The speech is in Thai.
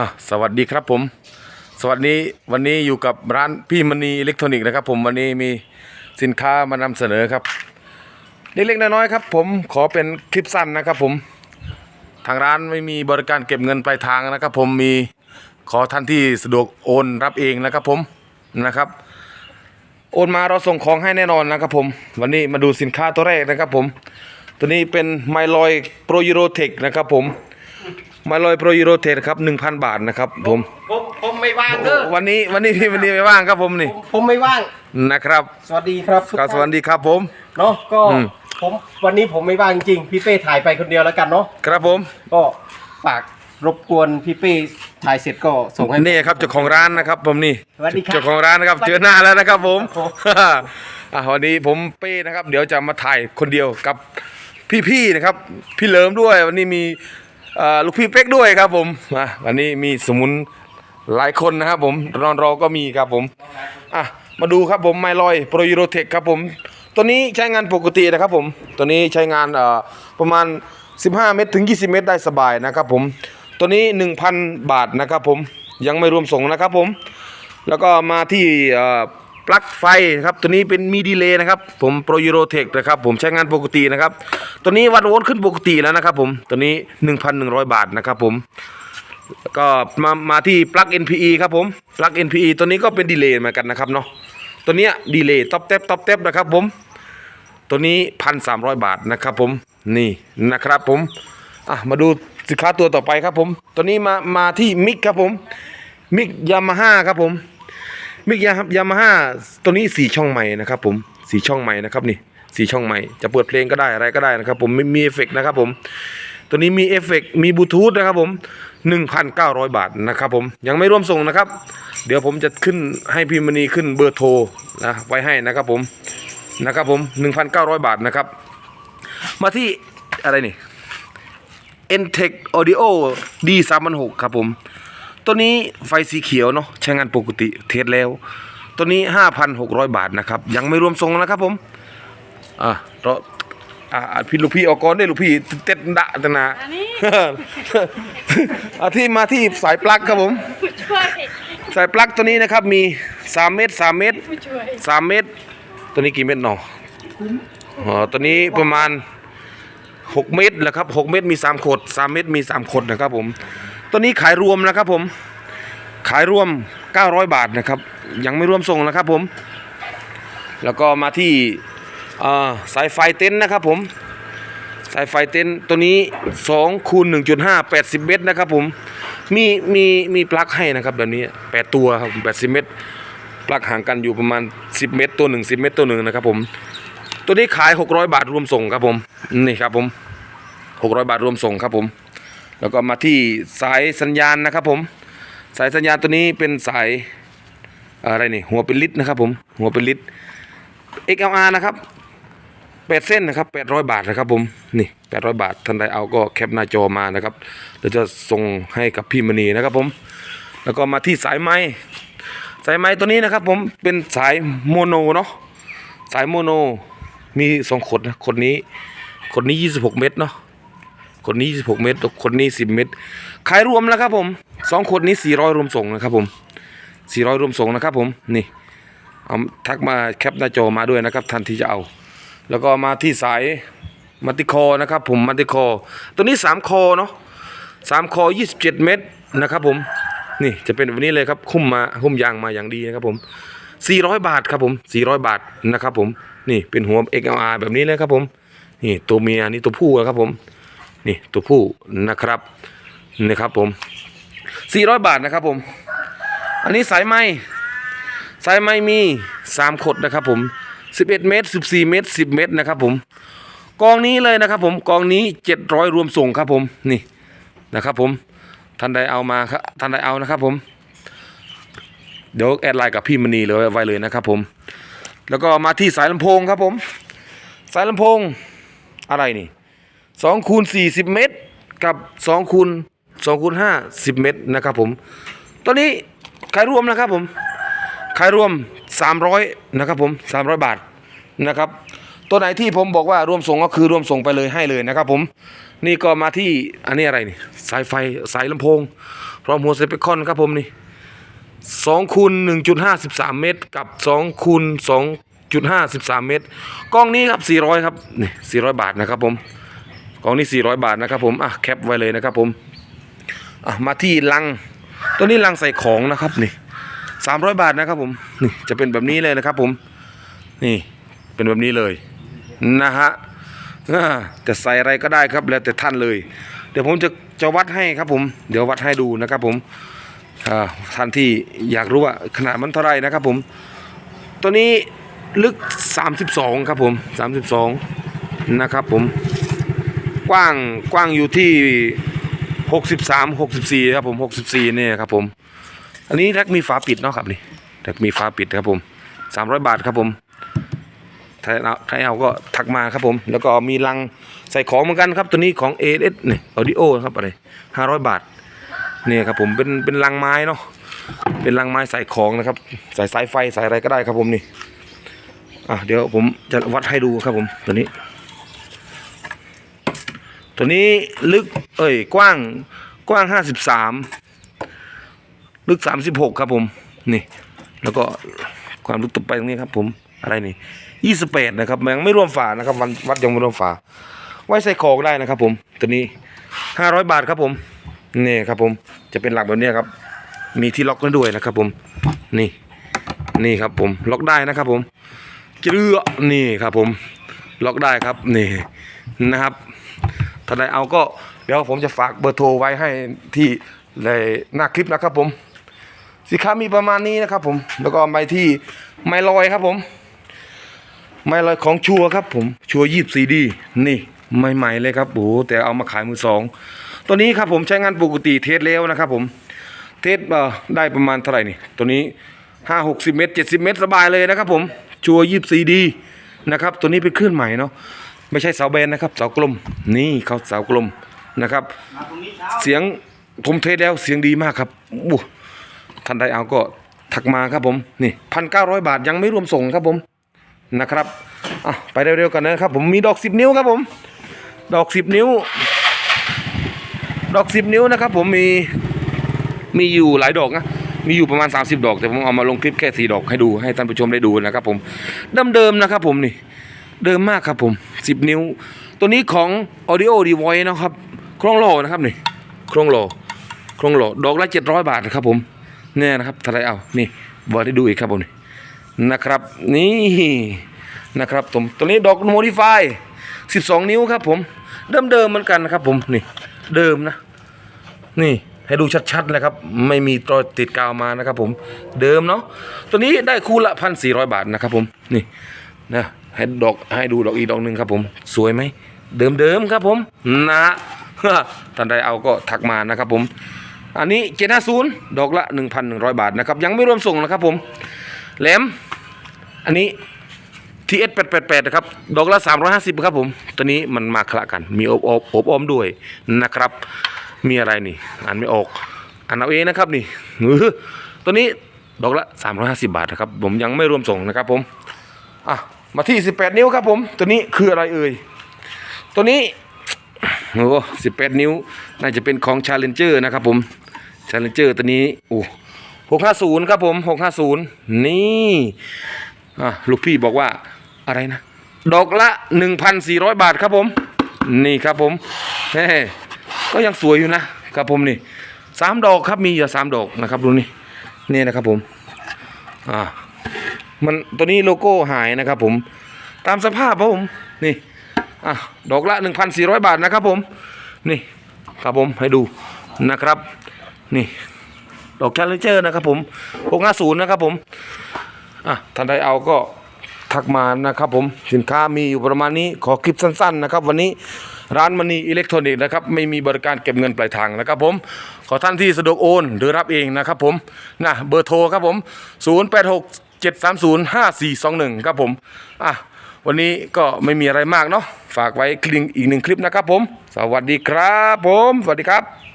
อะสวัสดีครับผม สวัสดีวันนี้อยู่กับร้านพี่มณีอิเล็กทรอนิกส์นะครับ ผมวันนี้มีสินค้ามานำเสนอครับ เล็กๆน้อยๆครับ ผมขอเป็นคลิปสั้นนะครับ ผม ทางร้านไม่มีบริการเก็บเงินปลายทางนะครับ ผมมีขอท่านที่สะดวกโอนรับเองนะครับ ผมนะครับ โอนมาเราส่งของให้แน่นอนนะครับ ผม วันนี้มาดูสินค้าตัวแรกนะครับ ผม ตัวนี้เป็นไมลอยโปรยูโรเทคนะครับ ผม ไมลอยโปรยูโรเทคครับ1,000 บาทนะครับผม ผมผมไม่ว่างเด้อวันนี้วันนี้พี่วันนี้ไม่ว่างครับผมนี่ ผมผมไม่ว่างนะครับสวัสดีครับทุกครับสวัสท่านดีครับผม เนาะก็อืม ผมวันนี้ผมไม่ว่างจริงพี่เป้ถ่ายไปคนเดียวแล้วกันเนาะครับผมก็ฝากรบกวนพี่เป้ถ่ายเสร็จก็ส่งให้ นี่ครับเจ้าของร้านนะครับ ผมนี่สวัสดีครับเจ้าของร้านนะครับ เจอหน้าแล้วนะครับผมครับผมอะวันนี้ผมเป้นะครับ เดี๋ยวจะมาถ่ายคนเดียวกับพี่ๆนะครับ พี่เหลิมด้วยวันนี้มีเอ่อ ลูกพี่เป๊กด้วยครับผมมาวันนี้มีสมุนหลายคนนะครับผมรอนรอก็มีครับผมอะมาดูครับผมไมลอยโปรยูโรเทคครับผมตัวนี้ใช้งานปกตินะครับผมตัวนี้ใช้งานประมาณ 15 เมตรถึง 20 เมตรได้สบายนะครับผมตัวนี้ 1,000 บาทนะครับผมยังไม่รวมส่งนะครับผมแล้วก็มาที่ ปลั๊กไฟครับตัวนี้เป็นมีดีเลย์นะครับ ผมโปรยูโรเทคนะครับผมใช้งานปกตินะครับ ตัวนี้วัดโวลต์ขึ้นปกติแล้วนะครับ ผมตัวนี้ 1,100 บาทนะครับผมก็มามาที่ปลั๊ก NPE ครับผมปลั๊ก NPE ตัวนี้ก็เป็นดีเลย์เหมือนกันนะครับเนาะตัวเนี้ยดีเลย์ท็อปเต็ปท็อปเต็ปนะครับผมตัวนี้พันสามร้อยบาทนะครับผมนี่นะครับผมอะมาดูสินค้าตัวต่อไปครับผมตัวนี้มามาที่มิกครับผมมิกยามาฮ่าครับผม มิกยายามาฮ่าตัวนี้สี่ช่องใหม่นะครับผมสี่ช่องใหม่นะครับนี่สี่ช่องใหม่จะเปิดเพลงก็ได้อะไรก็ได้นะครับ ผมไม่มีเอฟเฟกต์นะครับผมตัวนี้มีเอฟเฟกต์มีบลูทูธนะครับผม 1,900 บาทนะครับผมยังไม่ร่วมส่งนะครับ เดี๋ยวผมจะขึ้นให้พี่มณีขึ้นเบอร์โทรนะไว้ให้นะครับผมนะครับผม 1,900 บาทนะครับ มาที่อะไรนี่ Entech Audio D 3 6ครับผม ตัวนี้ไฟสีเขียวเนาะใช้งานปกติเทสแล้ว ตัวนี้ 5,600 บาทนะครับ ยังไม่รวมส่งนะครับผมอะเราอะอะพี่ลูกพี่ออกก่อนได้ลูกพี่เต็ดดะตนะอันนี้อาที่มาที่สายปลั๊กครับผมผู้ช่วยสายปลั๊กตัวนี้นะครับมี 3 เมตร 3 เมตรผู้ช่วยสามเมตร ตัวนี้กี่เมตรเนาะอ๋อตัวนี้ประมาณหกเมตรแหละครับหกเมตรมีสามขดสามเมตรมีสามขดนะครับผม ตัวนี้ขายรวมนะครับผม ขายรวม 900 บาทนะครับ ยังไม่รวมส่งนะครับผม แล้วก็มาที่สายไฟเต็นท์นะครับผม สายไฟเต็นท์ตัวนี้2คูณ1.5 80 เมตรนะครับผม มีมีมีปลั๊กให้นะครับแบบนี้ 8 ตัวครับ80 เมตร ปลั๊กห่างกันอยู่ประมาณ 10 เมตรตัวหนึ่ง10 เมตรตัวหนึ่งนะครับผม ตัวนี้ขาย 600 บาทรวมส่งครับผม นี่ครับผม 600 บาทรวมส่งครับผม แล้วก็มาที่สายสัญญาณนะครับผม สายสัญญาณตัวนี้เป็นสายอะไรนี่หัวเป็นลิตรนะครับผมหัวเป็นลิตร XLR นะครับ8เส้นนะครับ800บาทนะครับผมนี่800บาทท่านใดเอาก็แคปหน้าจอมานะครับเดี๋ยวจะส่งให้กับพี่มณีนะครับผม แล้วก็มาที่สายไม้สายไม้ตัวนี้นะครับผมเป็นสายโมโนเนาะสายโมโนมีสองขดนะขดนี้ขดนี้ 26 เมตรเนาะ ขดนี้26เมตรขดนี้ 10 เมตร ขายรวมแล้วครับผมสองขดนี้ 400 รวมส่งนะครับผม400 รวมส่งนะครับผมนี่เอาทักมาแคปหน้าจอมาด้วยนะครับท่านที่จะเอา แล้วก็มาที่สายมัติคอนะครับผมมัติคอ ตัวนี้ 3 คอเนาะ3คอ 27 เมตรนะครับผมนี่จะเป็นแบบนี้เลยครับคุ้มมาคุ้มยางมาอย่างดีนะครับผม 400 บาทครับผม 400 บาทนะครับผมนี่เป็นหัว XLR แบบนี้เลยครับผมนี่ตัวเมียนี่ตัวผู้นะครับผม นี่ตัวผู้นะครับนี่ครับผม400บาทนะครับผม อันนี้สายไม้สายไม้มี3ขดนะครับผม11เมตร14เมตร10เมตรนะครับผมกองนี้เลยนะครับผมกองนี้700รวมส่งครับผมนี่นะครับผมท่านใดเอามาครับท่านใดเอานะครับผมเดี๋ยวแอดไลน์กับพี่มณีเลยไว้เลยนะครับผม แล้วก็มาที่สายลำโพงครับผม สายลำโพงอะไรนี่ สองคูณสี่สิบเมตร กับสองคูณสองคูณห้าสิบเมตรนะครับผมตัวนี้ขายรวมนะครับผมขายรวม300นะครับผม300บาทนะครับตัวไหนที่ผมบอกว่ารวมส่งก็คือรวมส่งไปเลยให้เลยนะครับผมนี่ก็มาที่อันนี้อะไรนี่สายไฟสายลำโพงพร้อมหัวเซปคอนครับผมนี่สองคูณหนึ่งจุดห้าสิบสามเมตร กับสองคูณสองจุดห้าสิบสามเมตรกล้องนี้ครับสี่ร้อยครับนี่สี่ร้อยบาทนะครับผม กองนี้ 400 บาทนะครับผมอะแคปไว้เลยนะครับผมอะมาที่ลัง ตัวนี้ลังใส่ของนะครับนี่300 บาทนะครับผมนี่จะเป็นแบบนี้เลยนะครับผมนี่เป็นแบบนี้เลยนะฮะอ่าจะใส่อะไรก็ได้ครับแล้วแต่ท่านเลย เดี๋ยวผมจะจะวัดให้ครับผม เดี๋ยววัดให้ดูนะครับผมอ่าท่านที่อยากรู้ว่าขนาดมันเท่าไหรนะครับผม ตัวนี้ลึก 32 ครับผม 32 นะครับผม กว้างกว้างอยู่ที่63 64ครับผม64เนี่ยครับผม อันนี้แร็กมีฝาปิดเนาะครับนี่แร็กมีฝาปิดครับผม300บาทครับผมถ้าเอาถ้าเอาก็ทักมาครับผม แล้วก็มีลังใส่ของเหมือนกันครับตัวนี้ของ AS นี่ Audio ครับอะไร500บาทเนี่ยครับผมเป็นเป็นลังไม้เนาะเป็นลังไม้ใส่ของนะครับใส่สายไฟใส่อะไรก็ได้ครับผมนี่อะเดี๋ยวผมจะวัดให้ดูครับผมตัวนี้ ตัวนี้ลึก เอ้ย กว้าง กว้างห้าสิบสาม ลึกสามสิบหกครับผม นี่ แล้วก็ความลึกต่อไปตรงนี้ครับ ผม อะไรนี่ยี่สิบแปดนะครับ ยังไม่รวมฝานะครับ วันวัดยังไม่รวมฝา ไว้ใส่ของได้นะครับ ผม ตัวนี้ห้าร้อยบาทครับผม นี่ครับผม จะเป็นหลักแบบนี้ครับ มีที่ล็อกกันด้วยนะครับ ผม นี่ นี่ครับผม ล็อกได้นะครับ ผมเจือนี่ครับผม ล็อกได้ครับ นี่นะครับ ถ้าใดเอาก็เดี๋ยวผมจะฝากเบอร์โทรไว้ให้ที่ในหน้าคลิปนะครับผมสินค้ามีประมาณนี้นะครับผมแล้วก็ไปที่ไมลอยครับผม ไมลอยของชัวร์ครับผมชัวยี่สีดีนี่ใหม่ๆเลยครับโอ้โหแต่เอามาขายมือสองตัวนี้ครับผมใช้งานปกติเทสแล้วนะครับผมเทสได้ประมาณเท่าไหร่นี่ตัวนี้ห้าหกสิบเมตรเจ็ดสิบเมตรสบายเลยนะครับผมชัวยี่สีดีนะครับตัวนี้เป็นเครื่องใหม่เนาะ ไม่ใช่เสาแบนนะครับเสากลมนี่เขาเสากลมนะครับ เสียงผมเทสแล้วเสียงดีมากครับอู้ท่านใดเอาก็ทักมาครับผมนี่พันเก้าร้อยบาทยังไม่รวมส่งครับผมนะครับอะไปเร็วๆกันนะครับ ผมมีดอกสิบนิ้วครับผม ดอกสิบนิ้ว ดอกสิบนิ้วนะครับ ผมมีมีอยู่หลายดอกนะมีอยู่ประมาณ 30 ดอก แต่ผมเอามาลงคลิปแค่สี่ดอกให้ดูให้ท่านผู้ชมได้ดูนะครับผมเดิมๆนะครับผมนี่ เดิมมากครับผม 10 นิ้ว ตัวนี้ของ Audio d e v o i c e นะครับโครงโลนะครับนี่โครงโลโครงโลดอกละ 700 บาทนะครับผมเนี่ยนะครับทลายเอานี่บอกได้ดูอีกครับผมนี่นะครับนี่นะครับผมตัวนี้ดอก Modify 12 นิ้วครับผม เดิมๆเหมือนกันนะครับผมนี่เดิมนะ นี่ให้ดูชัดๆเลยครับ ไม่มีรอยติดกาวมานะครับผมเดิมเนาะตัวนี้ได้คู่ละพันสี่ร้อยบาทนะครับผมนี่นะ ให้ดอกให้ดูดอกอีกดอกหนึ่งครับผม สวยไหมเดิมๆครับผมนะท่านใดเอาก็ทักมานะครับผม อันนี้เจน่าศูนย์ดอกละ1,100บาทนะครับ ยังไม่รวมส่งนะครับผมแหลม อันนี้ TS 888นะครับ ดอกละ350ครับผม ตัวนี้มันมาคละกัน มีอบอบอบอมด้วยนะครับ มีอะไรนี่อ่านไม่ออกอ่านเอาเองนะครับนี่ตัวนี้ดอกละ350บาทนะครับ ผมยังไม่รวมส่งนะครับผมอะ มาที่ 18 นิ้วครับผม ตัวนี้คืออะไรเอ่ย ตัวนี้โอ้สิบแปดนิ้ว น่าจะเป็นของ Challenger นะครับผม Challenger ตัวนี้โอ้หกห้าศูนย์ครับผมหกห้าศูนย์นี่อะลูกพี่บอกว่าอะไรนะ ดอกละ1,400บาทครับผม นี่ครับผมเฮ้ก็ยังสวยอยู่นะครับผมนี่สามดอกครับมีอยู่สามดอกนะครับดูนี่นี่นะครับผมอ่า มันตัวนี้โลโก้หายนะครับผมตามสภาพครับผมนี่อะดอกละ 1,400 บาทนะครับผมนี่ครับผมให้ดูนะครับ นี่ดอกแคลเลเจอร์นะครับผม650นะครับผมอะท่านใดเอาก็ทักมานะครับผมสินค้ามีอยู่ประมาณนี้ขอคลิปสั้นๆนะครับวันนี้ร้านมณีอิเล็กทรอนิกส์นะครับไม่มีบริการเก็บเงินปลายทางนะครับผมขอท่านที่สะดวกโอนหรือรับเองนะครับผมนะเบอร์โทรครับผม 086 730 5421 ครับผมอะวันนี้ก็ไม่มีอะไรมากเนาะฝากไว้คลิงอีกหนึ่งคลิปนะครับผม สวัสดีครับผม สวัสดีครับ